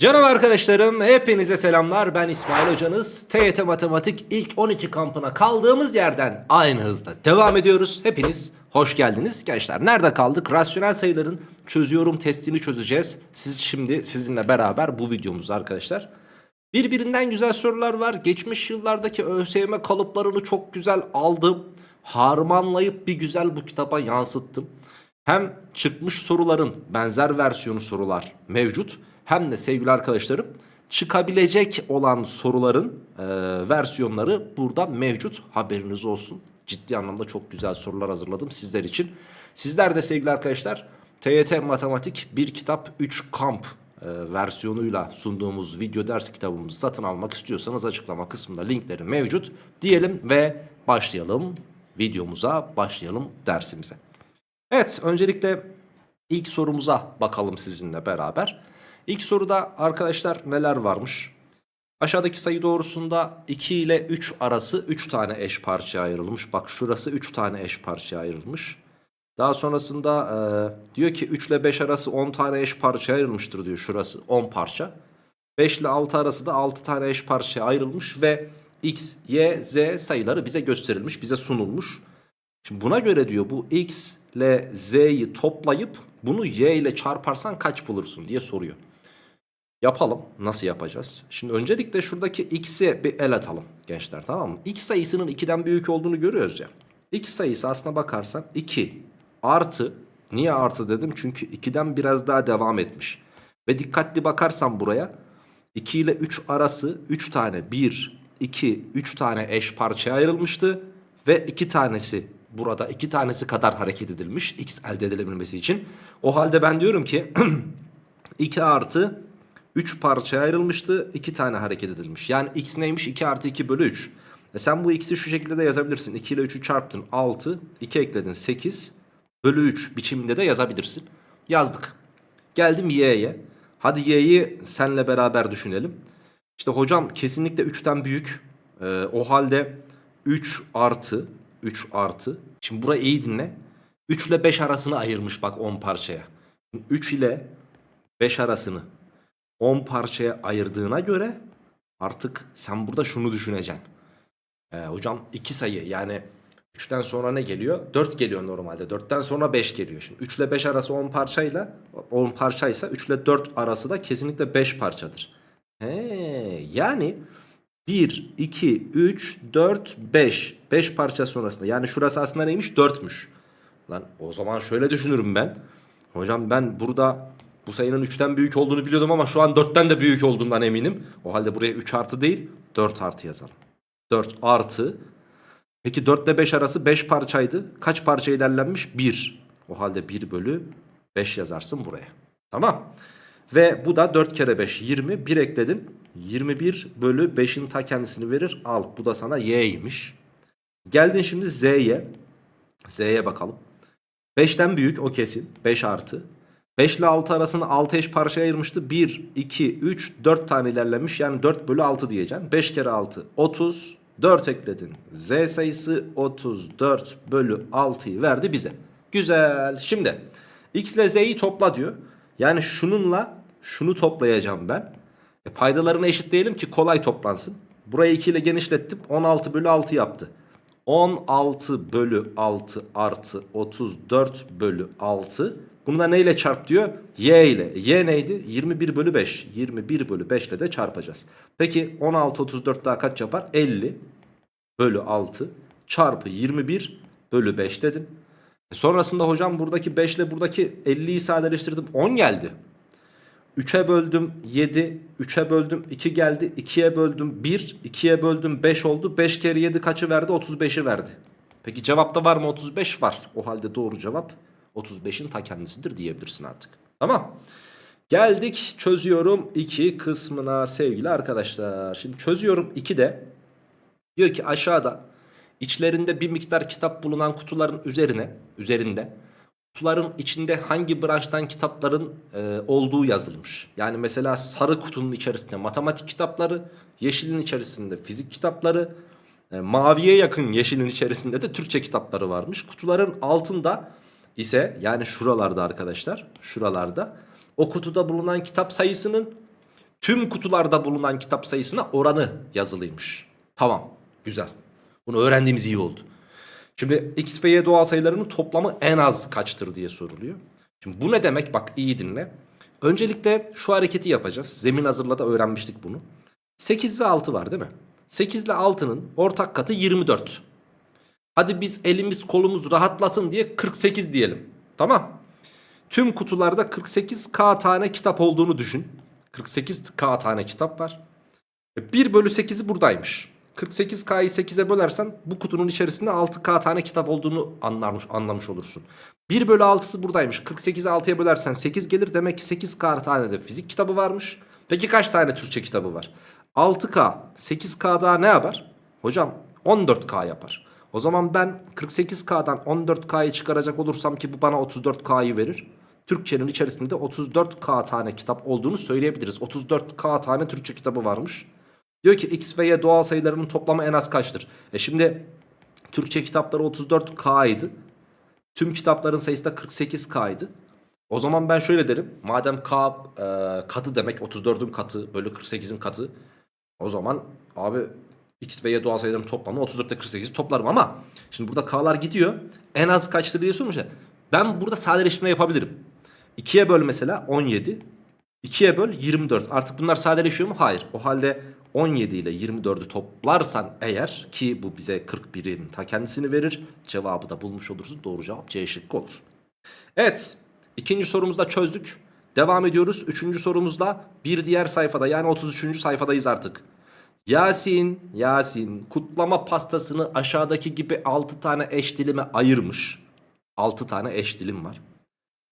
Canım arkadaşlarım hepinize selamlar ben İsmail hocanız TYT Matematik ilk 12 kampına kaldığımız yerden aynı hızda devam ediyoruz. Hepiniz hoş geldiniz gençler. Nerede kaldık? Rasyonel sayıların çözüyorum testini çözeceğiz. Siz şimdi sizinle beraber bu videomuzda arkadaşlar. Birbirinden güzel sorular var. Geçmiş yıllardaki ÖSYM kalıplarını çok güzel aldım. Harmanlayıp bir güzel bu kitaba yansıttım. Hem çıkmış soruların benzer versiyonu sorular mevcut hem de sevgili arkadaşlarım çıkabilecek olan soruların e, versiyonları burada mevcut haberiniz olsun. Ciddi anlamda çok güzel sorular hazırladım sizler için. Sizler de sevgili arkadaşlar TYT Matematik bir kitap 3 kamp e, versiyonuyla sunduğumuz video ders kitabımızı satın almak istiyorsanız açıklama kısmında linkleri mevcut diyelim ve başlayalım videomuza başlayalım dersimize. Evet öncelikle ilk sorumuza bakalım sizinle beraber. İlk soruda arkadaşlar neler varmış? Aşağıdaki sayı doğrusunda 2 ile 3 arası 3 tane eş parçaya ayrılmış. Bak şurası 3 tane eş parçaya ayrılmış. Daha sonrasında e, diyor ki 3 ile 5 arası 10 tane eş parçaya ayrılmıştır diyor şurası 10 parça. 5 ile 6 arası da 6 tane eş parçaya ayrılmış ve x, y, z sayıları bize gösterilmiş, bize sunulmuş. Şimdi buna göre diyor bu x ile z'yi toplayıp bunu y ile çarparsan kaç bulursun diye soruyor. Yapalım. Nasıl yapacağız? Şimdi öncelikle şuradaki x'e bir el atalım gençler tamam mı? x sayısının 2'den büyük olduğunu görüyoruz ya. x sayısı aslına bakarsan 2 artı niye artı dedim? Çünkü 2'den biraz daha devam etmiş. Ve dikkatli bakarsan buraya 2 ile 3 arası 3 tane 1, 2, 3 tane eş parçaya ayrılmıştı. Ve 2 tanesi burada 2 tanesi kadar hareket edilmiş x elde edilebilmesi için. O halde ben diyorum ki 2 artı 3 parçaya ayrılmıştı. 2 tane hareket edilmiş. Yani x neymiş? 2 artı 2 bölü 3. E sen bu x'i şu şekilde de yazabilirsin. 2 ile 3'ü çarptın 6. 2 ekledin 8. Bölü 3 biçiminde de yazabilirsin. Yazdık. Geldim y'ye. Hadi y'yi senle beraber düşünelim. İşte hocam kesinlikle 3'ten büyük. Ee, o halde 3 artı 3 artı. Şimdi burayı iyi dinle. 3 ile 5 arasını ayırmış bak 10 parçaya. 3 ile 5 arasını 10 parçaya ayırdığına göre artık sen burada şunu düşüneceksin. Ee, hocam 2 sayı yani 3'ten sonra ne geliyor? 4 geliyor normalde. 4'ten sonra 5 geliyor. Şimdi 3 ile 5 arası 10 parçayla 10 parçaysa 3 ile 4 arası da kesinlikle 5 parçadır. He, yani 1, 2, 3, 4, 5. 5 parça sonrasında. Yani şurası aslında neymiş? 4'müş. Lan o zaman şöyle düşünürüm ben. Hocam ben burada bu sayının 3'ten büyük olduğunu biliyordum ama şu an 4'ten de büyük olduğundan eminim. O halde buraya 3 artı değil 4 artı yazalım. 4 artı. Peki 4 ile 5 arası 5 parçaydı. Kaç parça ilerlenmiş? 1. O halde 1 bölü 5 yazarsın buraya. Tamam. Ve bu da 4 kere 5 20. 1 ekledin. 21 bölü 5'in ta kendisini verir. Al bu da sana y'ymiş. Geldin şimdi z'ye. Z'ye bakalım. 5'ten büyük o kesin. 5 artı. 5 ile 6 arasını 6 eş parçaya ayırmıştı. 1, 2, 3, 4 tane ilerlemiş. Yani 4 bölü 6 diyeceksin. 5 kere 6 30. 4 ekledin. Z sayısı 34 bölü 6'yı verdi bize. Güzel. Şimdi x ile z'yi topla diyor. Yani şununla şunu toplayacağım ben. E paydalarını eşitleyelim ki kolay toplansın. Burayı 2 ile genişlettim. 16 bölü 6 yaptı. 16 bölü 6 artı 34 bölü 6. Bunu da neyle çarp diyor? Y ile. Y neydi? 21 bölü 5. 21 bölü 5 ile de çarpacağız. Peki 16 34 daha kaç yapar? 50 bölü 6 çarpı 21 bölü 5 dedim. E sonrasında hocam buradaki 5 ile buradaki 50'yi sadeleştirdim. 10 geldi. 3'e böldüm 7, 3'e böldüm 2 geldi, 2'ye böldüm 1, 2'ye böldüm 5 oldu. 5 kere 7 kaçı verdi? 35'i verdi. Peki cevapta var mı 35? Var. O halde doğru cevap 35'in ta kendisidir diyebilirsin artık. Tamam. Geldik çözüyorum 2 kısmına sevgili arkadaşlar. Şimdi çözüyorum 2'de diyor ki aşağıda içlerinde bir miktar kitap bulunan kutuların üzerine üzerinde kutuların içinde hangi branştan kitapların e, olduğu yazılmış. Yani mesela sarı kutunun içerisinde matematik kitapları, yeşilin içerisinde fizik kitapları, e, maviye yakın yeşilin içerisinde de Türkçe kitapları varmış. Kutuların altında ise yani şuralarda arkadaşlar, şuralarda o kutuda bulunan kitap sayısının tüm kutularda bulunan kitap sayısına oranı yazılıymış. Tamam güzel. Bunu öğrendiğimiz iyi oldu. Şimdi x ve y doğal sayılarının toplamı en az kaçtır diye soruluyor. Şimdi bu ne demek bak iyi dinle. Öncelikle şu hareketi yapacağız. Zemin hazırla da öğrenmiştik bunu. 8 ve 6 var değil mi? 8 ile 6'nın ortak katı 24. Hadi biz elimiz kolumuz rahatlasın diye 48 diyelim. Tamam. Tüm kutularda 48k tane kitap olduğunu düşün. 48k tane kitap var. 1 bölü 8'i buradaymış. 48k'yı 8'e bölersen bu kutunun içerisinde 6k tane kitap olduğunu anlamış, anlamış olursun. 1 bölü 6'sı buradaymış. 48'i 6'ya bölersen 8 gelir. Demek ki 8k tane de fizik kitabı varmış. Peki kaç tane Türkçe kitabı var? 6k, 8k daha ne yapar? Hocam 14k yapar. O zaman ben 48k'dan 14k'yı çıkaracak olursam ki bu bana 34k'yı verir. Türkçenin içerisinde 34k tane kitap olduğunu söyleyebiliriz. 34k tane Türkçe kitabı varmış. Diyor ki x ve y doğal sayılarının toplamı en az kaçtır? E şimdi Türkçe kitapları 34k idi. Tüm kitapların sayısı da 48k'ydı. O zaman ben şöyle derim. Madem k e, katı demek 34'ün katı bölü 48'in katı. O zaman abi x ve y doğal sayıların toplamı 34 ile 48'i toplarım ama şimdi burada k'lar gidiyor. En az kaçtır diye sormuş ya. Ben burada sadeleştirme yapabilirim. 2'ye böl mesela 17. 2'ye böl 24. Artık bunlar sadeleşiyor mu? Hayır. O halde 17 ile 24'ü toplarsan eğer ki bu bize 41'in ta kendisini verir. Cevabı da bulmuş olursun. Doğru cevap C şıkkı olur. Evet. ikinci sorumuzda çözdük. Devam ediyoruz. Üçüncü sorumuzda bir diğer sayfada yani 33. sayfadayız artık. Yasin, Yasin kutlama pastasını aşağıdaki gibi 6 tane eş dilime ayırmış. 6 tane eş dilim var.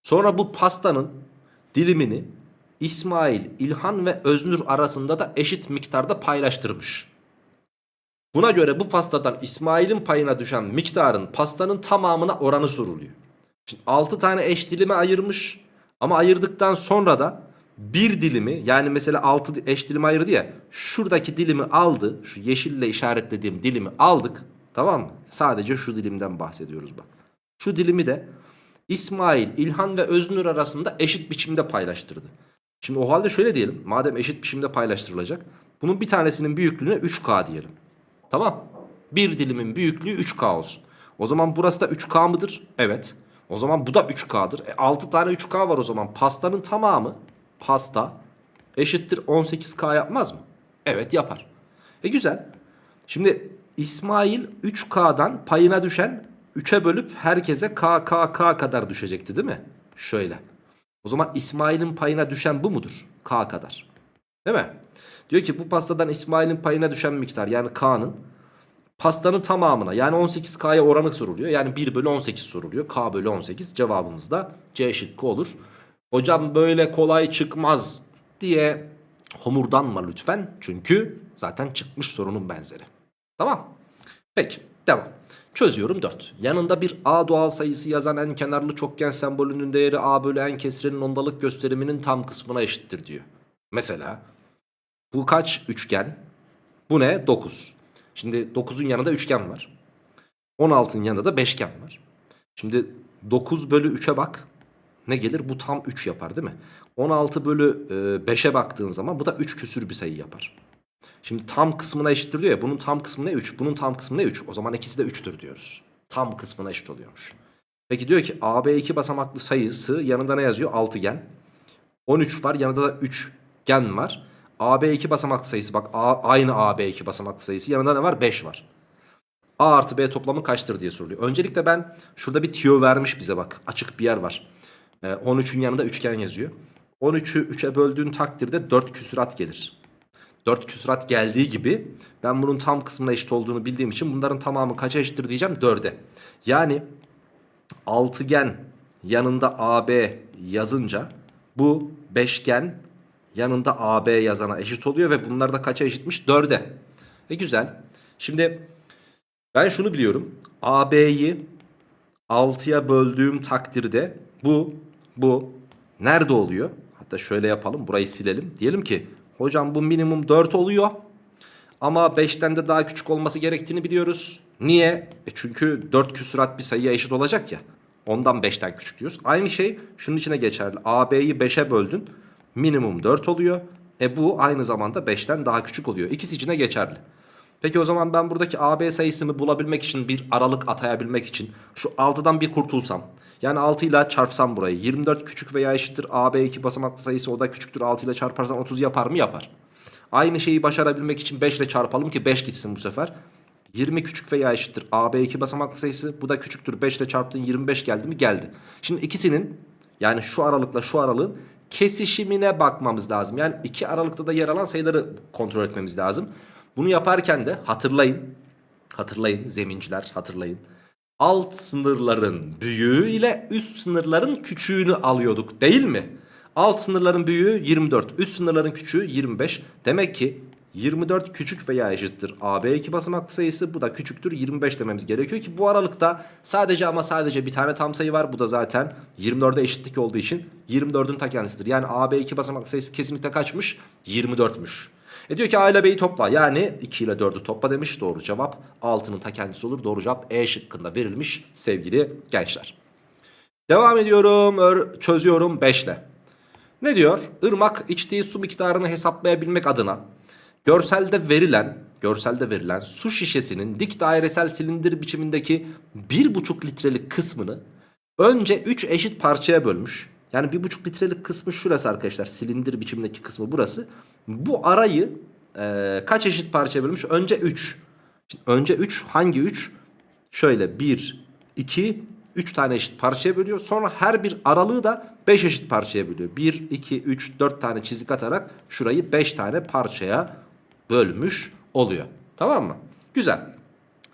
Sonra bu pastanın dilimini İsmail, İlhan ve Öznur arasında da eşit miktarda paylaştırmış. Buna göre bu pastadan İsmail'in payına düşen miktarın pastanın tamamına oranı soruluyor. Şimdi 6 tane eş dilime ayırmış ama ayırdıktan sonra da bir dilimi yani mesela 6 eş dilime ayırdı ya şuradaki dilimi aldı şu yeşille işaretlediğim dilimi aldık tamam mı? Sadece şu dilimden bahsediyoruz bak. Şu dilimi de İsmail, İlhan ve Öznur arasında eşit biçimde paylaştırdı. Şimdi o halde şöyle diyelim. Madem eşit biçimde paylaştırılacak. Bunun bir tanesinin büyüklüğüne 3K diyelim. Tamam. Bir dilimin büyüklüğü 3K olsun. O zaman burası da 3K mıdır? Evet. O zaman bu da 3K'dır. E 6 tane 3K var o zaman. Pastanın tamamı pasta eşittir 18K yapmaz mı? Evet yapar. E güzel. Şimdi İsmail 3K'dan payına düşen 3'e bölüp herkese K, K, K kadar düşecekti değil mi? Şöyle. O zaman İsmail'in payına düşen bu mudur? K kadar. Değil mi? Diyor ki bu pastadan İsmail'in payına düşen miktar yani K'nın pastanın tamamına yani 18K'ya oranı soruluyor. Yani 1 bölü 18 soruluyor. K bölü 18 cevabımız da C şıkkı olur. Hocam böyle kolay çıkmaz diye homurdanma lütfen. Çünkü zaten çıkmış sorunun benzeri. Tamam. Peki devam. Çözüyorum 4. Yanında bir a doğal sayısı yazan en kenarlı çokgen sembolünün değeri a bölü n kesirenin ondalık gösteriminin tam kısmına eşittir diyor. Mesela bu kaç üçgen? Bu ne? 9. Şimdi 9'un yanında üçgen var. 16'ın yanında da beşgen var. Şimdi 9 bölü 3'e bak. Ne gelir? Bu tam 3 yapar değil mi? 16 bölü 5'e baktığın zaman bu da 3 küsür bir sayı yapar. Şimdi tam kısmına eşittir diyor ya. Bunun tam kısmı ne 3? Bunun tam kısmı ne 3? O zaman ikisi de 3'tür diyoruz. Tam kısmına eşit oluyormuş. Peki diyor ki AB 2 basamaklı sayısı yanında ne yazıyor? Altıgen. 13 var yanında da 3 gen var. AB 2 basamaklı sayısı bak A, aynı AB 2 basamaklı sayısı yanında ne var? 5 var. A artı B toplamı kaçtır diye soruluyor. Öncelikle ben şurada bir tüyo vermiş bize bak. Açık bir yer var. Ee, 13'ün yanında üçgen yazıyor. 13'ü 3'e böldüğün takdirde 4 küsurat gelir. 4 küsurat geldiği gibi ben bunun tam kısmına eşit olduğunu bildiğim için bunların tamamı kaça eşittir diyeceğim 4'e. Yani altıgen yanında AB yazınca bu beşgen yanında AB yazana eşit oluyor ve bunlar da kaça eşitmiş? 4'e. E güzel. Şimdi ben şunu biliyorum. AB'yi 6'ya böldüğüm takdirde bu bu nerede oluyor? Hatta şöyle yapalım. Burayı silelim. Diyelim ki hocam bu minimum 4 oluyor. Ama 5'ten de daha küçük olması gerektiğini biliyoruz. Niye? E çünkü 4 küsurat bir sayıya eşit olacak ya. Ondan 5'ten küçük diyoruz. Aynı şey şunun içine geçerli. AB'yi 5'e böldün. Minimum 4 oluyor. E bu aynı zamanda 5'ten daha küçük oluyor. İkisi için de geçerli. Peki o zaman ben buradaki AB sayısını bulabilmek için bir aralık atayabilmek için şu 6'dan bir kurtulsam. Yani 6 ile çarpsam burayı 24 küçük veya eşittir AB 2 basamaklı sayısı o da küçüktür 6 ile çarparsan 30 yapar mı? Yapar. Aynı şeyi başarabilmek için 5 ile çarpalım ki 5 gitsin bu sefer. 20 küçük veya eşittir AB 2 basamaklı sayısı bu da küçüktür 5 ile çarptığın 25 geldi mi? Geldi. Şimdi ikisinin yani şu aralıkla şu aralığın kesişimine bakmamız lazım. Yani iki aralıkta da yer alan sayıları kontrol etmemiz lazım. Bunu yaparken de hatırlayın. Hatırlayın zeminciler hatırlayın. Alt sınırların büyüğü ile üst sınırların küçüğünü alıyorduk değil mi? Alt sınırların büyüğü 24, üst sınırların küçüğü 25. Demek ki 24 küçük veya eşittir AB2 basamaklı sayısı bu da küçüktür 25 dememiz gerekiyor ki bu aralıkta sadece ama sadece bir tane tam sayı var. Bu da zaten 24'e eşitlik olduğu için 24'ün ta kendisidir. Yani AB2 basamaklı sayısı kesinlikle kaçmış? 24'müş. E diyor ki A ile B'yi topla. Yani 2 ile 4'ü topla demiş. Doğru cevap 6'nın ta kendisi olur. Doğru cevap E şıkkında verilmiş sevgili gençler. Devam ediyorum. Çözüyorum 5 ile. Ne diyor? Irmak içtiği su miktarını hesaplayabilmek adına görselde verilen görselde verilen su şişesinin dik dairesel silindir biçimindeki 1,5 litrelik kısmını önce 3 eşit parçaya bölmüş. Yani 1,5 litrelik kısmı şurası arkadaşlar. Silindir biçimindeki kısmı burası. Bu arayı e, kaç eşit parçaya bölmüş? Önce 3. Şimdi önce 3 hangi 3? Şöyle 1, 2, 3 tane eşit parçaya bölüyor. Sonra her bir aralığı da 5 eşit parçaya bölüyor. 1, 2, 3, 4 tane çizik atarak şurayı 5 tane parçaya bölmüş oluyor. Tamam mı? Güzel.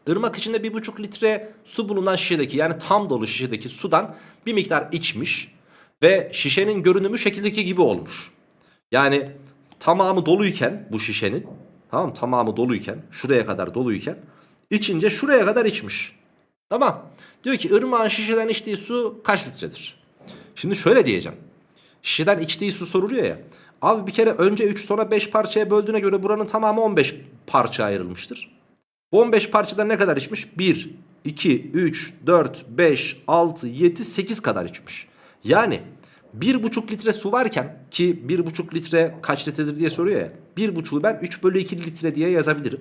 Irmak içinde 1,5 litre su bulunan şişedeki yani tam dolu şişedeki sudan bir miktar içmiş ve şişenin görünümü şekildeki gibi olmuş. Yani tamamı doluyken bu şişenin tamam mı? tamamı doluyken şuraya kadar doluyken içince şuraya kadar içmiş. Tamam. Diyor ki ırmağın şişeden içtiği su kaç litredir? Şimdi şöyle diyeceğim. Şişeden içtiği su soruluyor ya. Abi bir kere önce 3 sonra 5 parçaya böldüğüne göre buranın tamamı 15 parça ayrılmıştır. Bu 15 parçadan ne kadar içmiş? 1, 2, 3, 4, 5, 6, 7, 8 kadar içmiş. Yani 1,5 litre su varken ki 1,5 litre kaç litredir diye soruyor ya. 1,5'u ben 3 bölü 2 litre diye yazabilirim.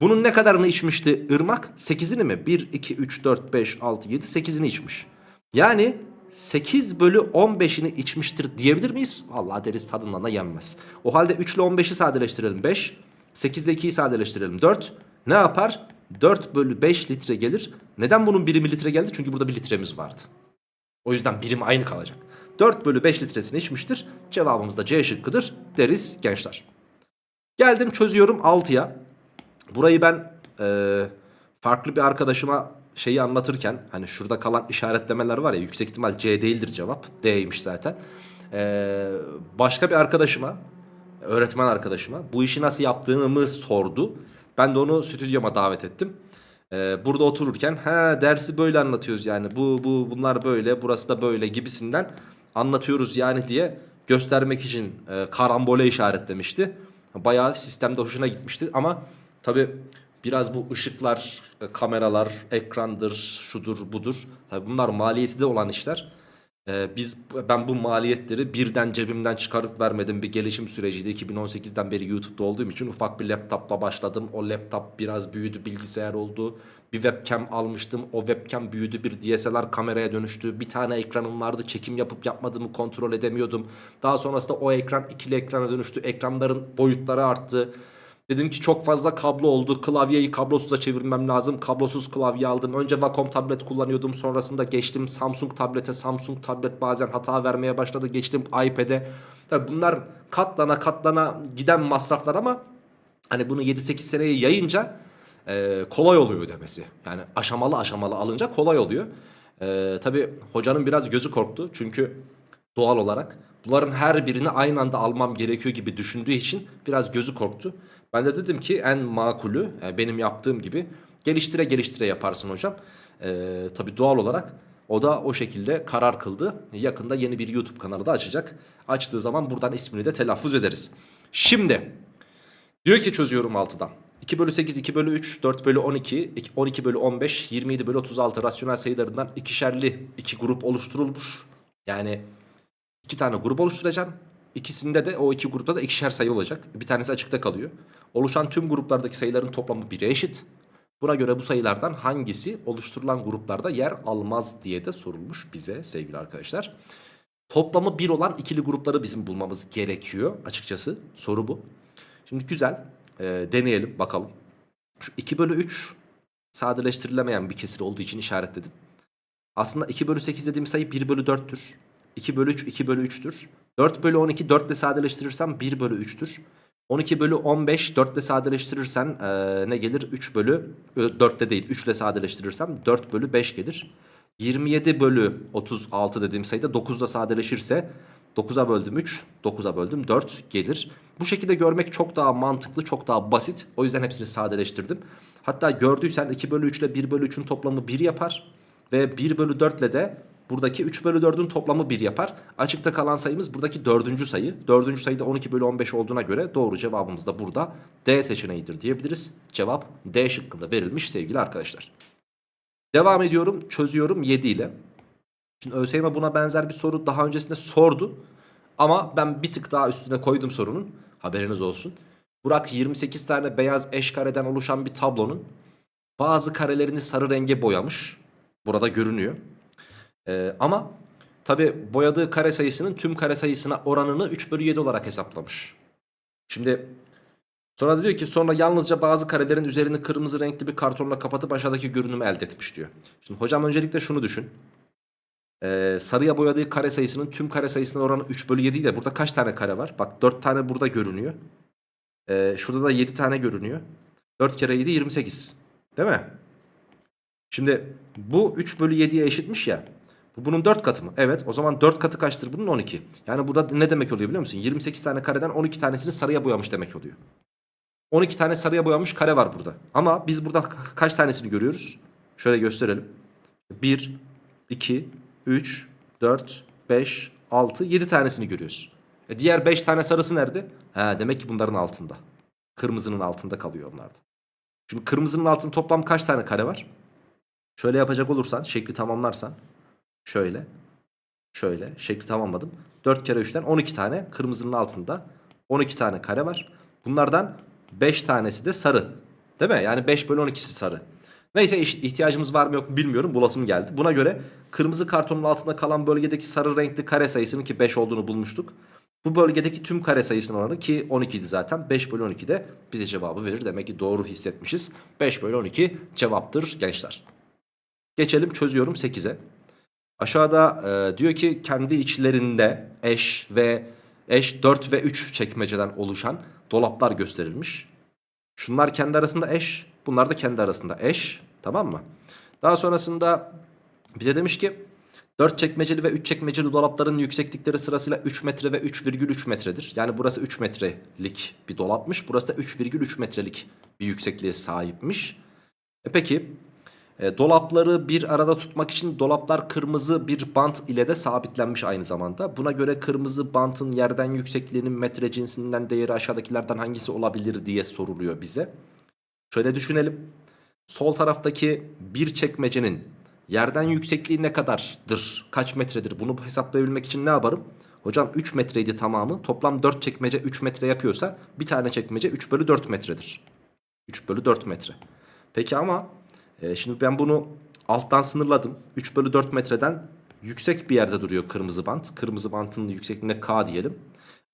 Bunun ne kadarını içmişti ırmak? 8'ini mi? 1, 2, 3, 4, 5, 6, 7, 8'ini içmiş. Yani 8 bölü 15'ini içmiştir diyebilir miyiz? Vallahi deriz tadından da yenmez. O halde 3 ile 15'i sadeleştirelim 5. 8 ile 2'yi sadeleştirelim 4. Ne yapar? 4 bölü 5 litre gelir. Neden bunun birimi litre geldi? Çünkü burada bir litremiz vardı. O yüzden birim aynı kalacak. 4 bölü 5 litresini içmiştir. Cevabımız da C şıkkıdır deriz gençler. Geldim çözüyorum 6'ya. Burayı ben e, farklı bir arkadaşıma şeyi anlatırken hani şurada kalan işaretlemeler var ya yüksek ihtimal C değildir cevap. D'ymiş zaten. E, başka bir arkadaşıma öğretmen arkadaşıma bu işi nasıl yaptığımı sordu. Ben de onu stüdyoma davet ettim. E, burada otururken ha dersi böyle anlatıyoruz yani bu bu bunlar böyle burası da böyle gibisinden anlatıyoruz yani diye göstermek için e, karambole işaretlemişti. Bayağı sistemde hoşuna gitmişti ama tabi biraz bu ışıklar, e, kameralar, ekrandır, şudur budur. Tabii bunlar maliyeti de olan işler. Ee, biz ben bu maliyetleri birden cebimden çıkarıp vermedim bir gelişim süreciydi. 2018'den beri YouTube'da olduğum için ufak bir laptopla başladım. O laptop biraz büyüdü, bilgisayar oldu. Bir webcam almıştım. O webcam büyüdü, bir DSLR kameraya dönüştü. Bir tane ekranım vardı. Çekim yapıp yapmadığımı kontrol edemiyordum. Daha sonrasında o ekran ikili ekrana dönüştü. Ekranların boyutları arttı. Dedim ki çok fazla kablo oldu. Klavyeyi kablosuza çevirmem lazım. Kablosuz klavye aldım. Önce Wacom tablet kullanıyordum. Sonrasında geçtim Samsung tablete. Samsung tablet bazen hata vermeye başladı. Geçtim iPad'e. Tabii bunlar katlana katlana giden masraflar ama hani bunu 7-8 seneye yayınca e, kolay oluyor ödemesi. Yani aşamalı aşamalı alınca kolay oluyor. E, tabii hocanın biraz gözü korktu. Çünkü doğal olarak bunların her birini aynı anda almam gerekiyor gibi düşündüğü için biraz gözü korktu. Ben de dedim ki en makulü yani benim yaptığım gibi geliştire geliştire yaparsın hocam. Ee, tabii doğal olarak o da o şekilde karar kıldı. Yakında yeni bir YouTube kanalı da açacak. Açtığı zaman buradan ismini de telaffuz ederiz. Şimdi diyor ki çözüyorum 6'dan. 2 bölü 8, 2 bölü 3, 4 bölü 12, 12 bölü 15, 27 bölü 36 rasyonel sayılarından ikişerli iki grup oluşturulmuş. Yani iki tane grup oluşturacağım. ikisinde de o iki grupta da ikişer sayı olacak. Bir tanesi açıkta kalıyor. Oluşan tüm gruplardaki sayıların toplamı 1'e eşit. Buna göre bu sayılardan hangisi oluşturulan gruplarda yer almaz diye de sorulmuş bize sevgili arkadaşlar. Toplamı 1 olan ikili grupları bizim bulmamız gerekiyor açıkçası. Soru bu. Şimdi güzel. Ee, deneyelim bakalım. Şu 2 bölü 3 sadeleştirilemeyen bir kesir olduğu için işaretledim. Aslında 2 bölü 8 dediğim sayı 1 bölü 4'tür. 2 bölü 3 2 bölü 3'tür. 4 bölü 12 4 ile sadeleştirirsem 1 bölü 3'tür. 12 bölü 15 4 ile sadeleştirirsen eee, ne gelir? 3 bölü 4 de değil 3 ile sadeleştirirsem 4 bölü 5 gelir. 27 bölü 36 dediğim sayıda 9 ile sadeleşirse 9'a böldüm 3, 9'a böldüm 4 gelir. Bu şekilde görmek çok daha mantıklı, çok daha basit. O yüzden hepsini sadeleştirdim. Hatta gördüysen 2 bölü 3 ile 1 bölü 3'ün toplamı 1 yapar. Ve 1 bölü 4 ile de buradaki 3 bölü 4'ün toplamı 1 yapar. Açıkta kalan sayımız buradaki 4. sayı. 4. sayı da 12 bölü 15 olduğuna göre doğru cevabımız da burada D seçeneğidir diyebiliriz. Cevap D şıkkında verilmiş sevgili arkadaşlar. Devam ediyorum çözüyorum 7 ile. Şimdi ÖSYM buna benzer bir soru daha öncesinde sordu. Ama ben bir tık daha üstüne koydum sorunun. Haberiniz olsun. Burak 28 tane beyaz eş kareden oluşan bir tablonun bazı karelerini sarı renge boyamış. Burada görünüyor. Ee, ama tabi boyadığı kare sayısının tüm kare sayısına oranını 3 bölü 7 olarak hesaplamış. Şimdi sonra diyor ki sonra yalnızca bazı karelerin üzerini kırmızı renkli bir kartonla kapatıp aşağıdaki görünümü elde etmiş diyor. Şimdi hocam öncelikle şunu düşün. Ee, sarıya boyadığı kare sayısının tüm kare sayısına oranı 3 bölü 7 ile burada kaç tane kare var? Bak 4 tane burada görünüyor. Ee, şurada da 7 tane görünüyor. 4 kere 7 28. Değil mi? Şimdi bu 3 bölü 7'ye eşitmiş ya. Bu bunun 4 katı mı? Evet. O zaman 4 katı kaçtır bunun? 12. Yani burada ne demek oluyor biliyor musun? 28 tane kareden 12 tanesini sarıya boyamış demek oluyor. 12 tane sarıya boyamış kare var burada. Ama biz burada ka- kaç tanesini görüyoruz? Şöyle gösterelim. 1, 2, 3, 4, 5, 6, 7 tanesini görüyoruz. E diğer 5 tane sarısı nerede? Ha, demek ki bunların altında. Kırmızının altında kalıyor onlarda. Şimdi kırmızının altında toplam kaç tane kare var? Şöyle yapacak olursan, şekli tamamlarsan. Şöyle. Şöyle. Şekli tamamladım. 4 kere 3'ten 12 tane kırmızının altında 12 tane kare var. Bunlardan 5 tanesi de sarı. Değil mi? Yani 5 bölü 12'si sarı. Neyse ihtiyacımız var mı yok mu bilmiyorum. Bulasım geldi. Buna göre kırmızı kartonun altında kalan bölgedeki sarı renkli kare sayısının ki 5 olduğunu bulmuştuk. Bu bölgedeki tüm kare sayısının oranı ki 12 idi zaten. 5 bölü 12 de bize cevabı verir. Demek ki doğru hissetmişiz. 5 bölü 12 cevaptır gençler. Geçelim çözüyorum 8'e. Aşağıda e, diyor ki kendi içlerinde eş ve eş 4 ve 3 çekmeceden oluşan dolaplar gösterilmiş. Şunlar kendi arasında eş, bunlar da kendi arasında eş. Tamam mı? Daha sonrasında bize demiş ki 4 çekmeceli ve 3 çekmeceli dolapların yükseklikleri sırasıyla 3 metre ve 3,3 metredir. Yani burası 3 metrelik bir dolapmış. Burası da 3,3 metrelik bir yüksekliğe sahipmiş. E peki e, dolapları bir arada tutmak için dolaplar kırmızı bir bant ile de sabitlenmiş aynı zamanda. Buna göre kırmızı bantın yerden yüksekliğinin metre cinsinden değeri aşağıdakilerden hangisi olabilir diye soruluyor bize. Şöyle düşünelim. Sol taraftaki bir çekmecenin yerden yüksekliği ne kadardır? Kaç metredir? Bunu hesaplayabilmek için ne yaparım? Hocam 3 metreydi tamamı. Toplam 4 çekmece 3 metre yapıyorsa bir tane çekmece 3 bölü 4 metredir. 3 bölü 4 metre. Peki ama e, şimdi ben bunu alttan sınırladım. 3 bölü 4 metreden yüksek bir yerde duruyor kırmızı bant. Kırmızı bantın yüksekliğine K diyelim.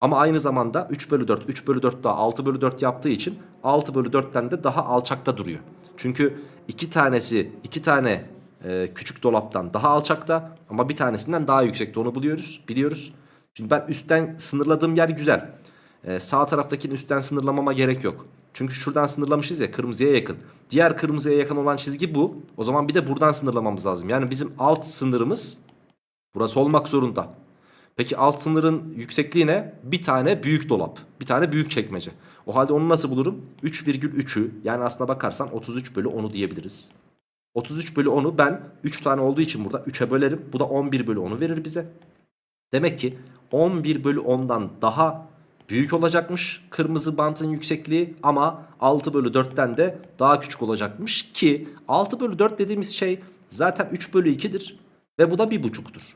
Ama aynı zamanda 3 bölü 4, 3 bölü 4 daha 6 bölü 4 yaptığı için 6 bölü 4'ten de daha alçakta duruyor. Çünkü iki tanesi, iki tane e, küçük dolaptan daha alçakta ama bir tanesinden daha yüksekte onu buluyoruz, biliyoruz. Şimdi ben üstten sınırladığım yer güzel. Ee, sağ taraftakini üstten sınırlamama gerek yok. Çünkü şuradan sınırlamışız ya kırmızıya yakın. Diğer kırmızıya yakın olan çizgi bu. O zaman bir de buradan sınırlamamız lazım. Yani bizim alt sınırımız burası olmak zorunda. Peki alt sınırın yüksekliği ne? Bir tane büyük dolap. Bir tane büyük çekmece. O halde onu nasıl bulurum? 3,3'ü yani aslına bakarsan 33 bölü 10'u diyebiliriz. 33 bölü 10'u ben 3 tane olduğu için burada 3'e bölerim. Bu da 11 bölü 10'u verir bize. Demek ki 11 bölü 10'dan daha büyük olacakmış kırmızı bantın yüksekliği ama 6 bölü 4'ten de daha küçük olacakmış ki 6 bölü 4 dediğimiz şey zaten 3 bölü 2'dir ve bu da 1,5'tur.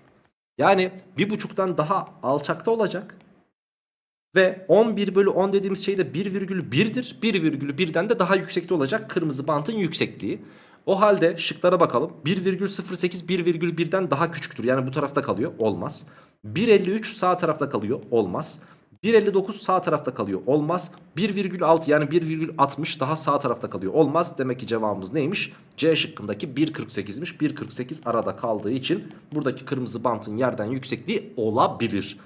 Yani 1,5'tan daha alçakta olacak Ve 11 bölü 10 dediğimiz şey de 1,1'dir. 1,1'den de daha yüksekte olacak kırmızı bantın yüksekliği. O halde şıklara bakalım. 1,08 1,1'den daha küçüktür. Yani bu tarafta kalıyor. Olmaz. 1,53 sağ tarafta kalıyor. Olmaz. 1.59 sağ tarafta kalıyor. Olmaz. 1,6 yani 1,60 daha sağ tarafta kalıyor. Olmaz. Demek ki cevabımız neymiş? C şıkkındaki 1.48'miş. 1.48 arada kaldığı için buradaki kırmızı bantın yerden yüksekliği olabilir.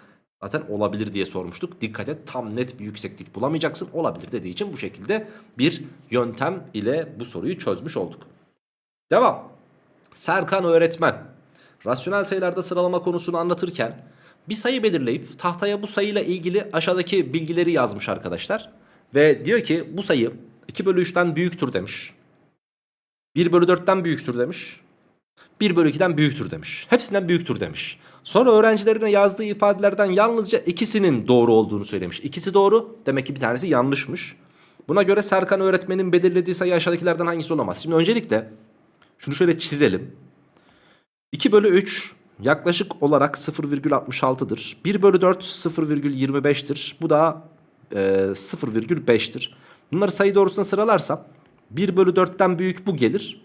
Zaten olabilir diye sormuştuk. Dikkat et tam net bir yükseklik bulamayacaksın. Olabilir dediği için bu şekilde bir yöntem ile bu soruyu çözmüş olduk. Devam. Serkan öğretmen rasyonel sayılarda sıralama konusunu anlatırken bir sayı belirleyip tahtaya bu sayıyla ilgili aşağıdaki bilgileri yazmış arkadaşlar. Ve diyor ki bu sayı 2 bölü 3'ten büyüktür demiş. 1 bölü 4'ten büyüktür demiş. 1 bölü 2'den büyüktür demiş. Hepsinden büyüktür demiş. Sonra öğrencilerine yazdığı ifadelerden yalnızca ikisinin doğru olduğunu söylemiş. İkisi doğru demek ki bir tanesi yanlışmış. Buna göre Serkan öğretmenin belirlediği sayı aşağıdakilerden hangisi olamaz? Şimdi öncelikle şunu şöyle çizelim. 2 bölü 3 yaklaşık olarak 0,66'dır. 1 bölü 4 0,25'tir. Bu da e, 0,5'tir. Bunları sayı doğrusuna sıralarsam 1 bölü 4'ten büyük bu gelir.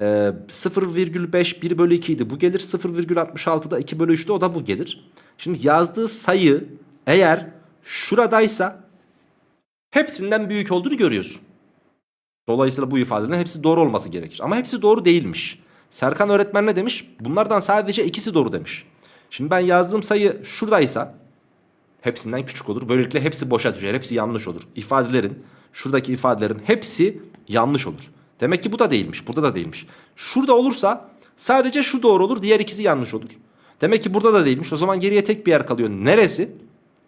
E, 0,5 1 bölü 2 idi bu gelir. 0,66 da 2 bölü 3'te o da bu gelir. Şimdi yazdığı sayı eğer şuradaysa hepsinden büyük olduğunu görüyorsun. Dolayısıyla bu ifadelerin hepsi doğru olması gerekir. Ama hepsi doğru değilmiş. Serkan öğretmen ne demiş? Bunlardan sadece ikisi doğru demiş. Şimdi ben yazdığım sayı şuradaysa hepsinden küçük olur. Böylelikle hepsi boşa düşer. Hepsi yanlış olur. İfadelerin, şuradaki ifadelerin hepsi yanlış olur. Demek ki bu da değilmiş. Burada da değilmiş. Şurada olursa sadece şu doğru olur. Diğer ikisi yanlış olur. Demek ki burada da değilmiş. O zaman geriye tek bir yer kalıyor. Neresi?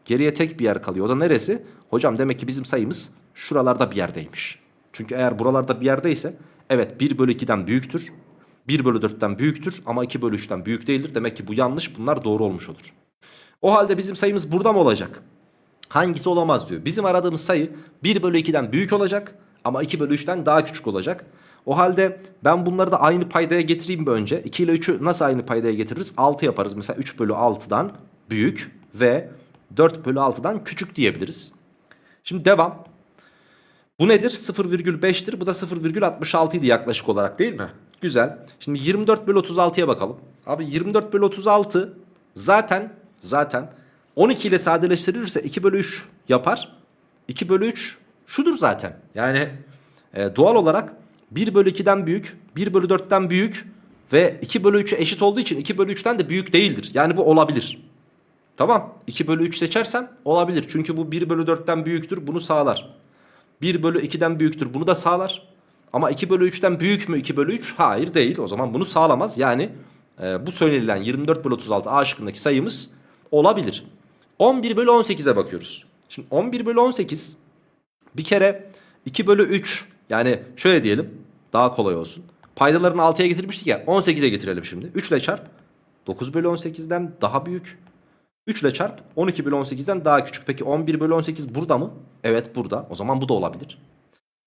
Geriye tek bir yer kalıyor. O da neresi? Hocam demek ki bizim sayımız şuralarda bir yerdeymiş. Çünkü eğer buralarda bir yerdeyse evet 1 bölü 2'den büyüktür. 1 bölü 4'ten büyüktür ama 2 bölü 3'ten büyük değildir. Demek ki bu yanlış bunlar doğru olmuş olur. O halde bizim sayımız burada mı olacak? Hangisi olamaz diyor. Bizim aradığımız sayı 1 bölü 2'den büyük olacak ama 2 bölü 3'ten daha küçük olacak. O halde ben bunları da aynı paydaya getireyim bir önce. 2 ile 3'ü nasıl aynı paydaya getiririz? 6 yaparız. Mesela 3 bölü 6'dan büyük ve 4 bölü 6'dan küçük diyebiliriz. Şimdi devam. Bu nedir? 0,5'tir. Bu da 0,66 idi yaklaşık olarak değil mi? Güzel. Şimdi 24 bölü 36'ya bakalım. Abi 24 bölü 36 zaten zaten 12 ile sadeleştirilirse 2 bölü 3 yapar. 2 bölü 3 şudur zaten. Yani e, doğal olarak 1 bölü 2'den büyük, 1 bölü 4'ten büyük ve 2 bölü 3'e eşit olduğu için 2 bölü 3'ten de büyük değildir. Yani bu olabilir. Tamam 2 bölü 3 seçersem olabilir. Çünkü bu 1 bölü 4'ten büyüktür bunu sağlar. 1 bölü 2'den büyüktür bunu da sağlar. Ama 2 bölü 3'ten büyük mü 2 bölü 3? Hayır değil. O zaman bunu sağlamaz. Yani e, bu söylenilen 24 bölü 36 A şıkkındaki sayımız olabilir. 11 bölü 18'e bakıyoruz. Şimdi 11 bölü 18 bir kere 2 bölü 3 yani şöyle diyelim daha kolay olsun. Paydalarını 6'ya getirmiştik ya 18'e getirelim şimdi. 3 ile çarp 9 bölü 18'den daha büyük. 3 ile çarp 12 bölü 18'den daha küçük. Peki 11 bölü 18 burada mı? Evet burada. O zaman bu da olabilir.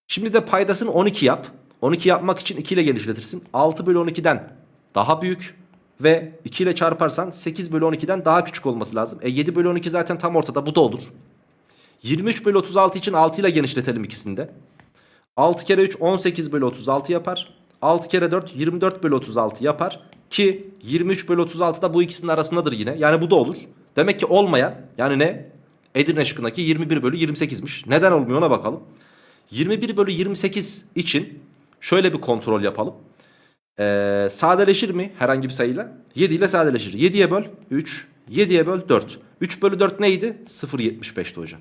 Şimdi de paydasını 12 yap. 12 yapmak için 2 ile genişletirsin. 6 bölü 12'den daha büyük ve 2 ile çarparsan 8 bölü 12'den daha küçük olması lazım. E 7 bölü 12 zaten tam ortada bu da olur. 23 bölü 36 için 6 ile genişletelim ikisini de. 6 kere 3 18 bölü 36 yapar. 6 kere 4 24 bölü 36 yapar. Ki 23 bölü 36 da bu ikisinin arasındadır yine. Yani bu da olur. Demek ki olmayan yani ne? Edirne şıkkındaki 21 bölü 28'miş. Neden olmuyor ona bakalım. 21 bölü 28 için şöyle bir kontrol yapalım. Ee, sadeleşir mi herhangi bir sayıyla? 7 ile sadeleşir. 7'ye böl 3, 7'ye böl 4. 3 bölü 4 neydi? 0.75'ti hocam.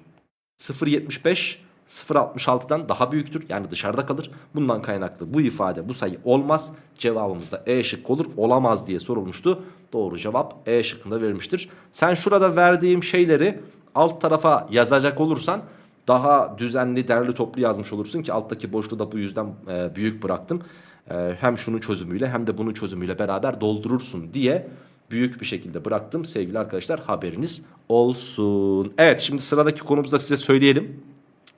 0.75 0.66'dan daha büyüktür. Yani dışarıda kalır. Bundan kaynaklı bu ifade bu sayı olmaz. Cevabımız da E şık olur. Olamaz diye sorulmuştu. Doğru cevap E şıkkında verilmiştir. Sen şurada verdiğim şeyleri alt tarafa yazacak olursan daha düzenli derli toplu yazmış olursun ki alttaki boşluğu da bu yüzden e, büyük bıraktım. E, hem şunun çözümüyle hem de bunun çözümüyle beraber doldurursun diye büyük bir şekilde bıraktım sevgili arkadaşlar haberiniz olsun. Evet şimdi sıradaki konumuzu da size söyleyelim.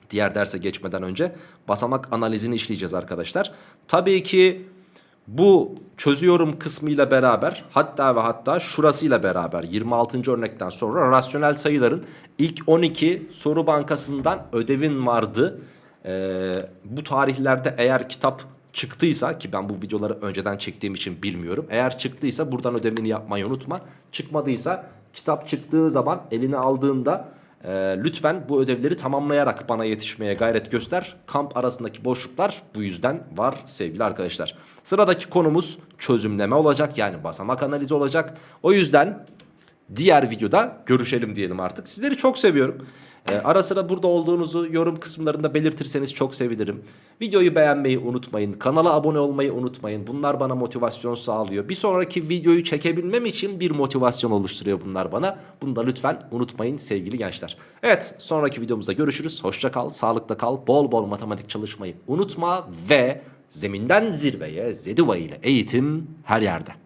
Diğer derse geçmeden önce basamak analizini işleyeceğiz arkadaşlar. Tabii ki Bu çözüyorum kısmıyla beraber hatta ve hatta şurasıyla beraber 26. örnekten sonra rasyonel sayıların ilk 12 soru bankasından ödevin vardı. Ee, bu tarihlerde eğer kitap çıktıysa ki ben bu videoları önceden çektiğim için bilmiyorum. Eğer çıktıysa buradan ödevini yapmayı unutma. Çıkmadıysa kitap çıktığı zaman eline aldığında e, lütfen bu ödevleri tamamlayarak bana yetişmeye gayret göster. Kamp arasındaki boşluklar bu yüzden var sevgili arkadaşlar. Sıradaki konumuz çözümleme olacak yani basamak analizi olacak. O yüzden diğer videoda görüşelim diyelim artık. Sizleri çok seviyorum. Ee, ara sıra burada olduğunuzu yorum kısımlarında belirtirseniz çok sevinirim. Videoyu beğenmeyi unutmayın. Kanala abone olmayı unutmayın. Bunlar bana motivasyon sağlıyor. Bir sonraki videoyu çekebilmem için bir motivasyon oluşturuyor bunlar bana. Bunu da lütfen unutmayın sevgili gençler. Evet sonraki videomuzda görüşürüz. Hoşça kal, sağlıkla kal, bol bol matematik çalışmayı unutma ve zeminden zirveye Zediva ile eğitim her yerde.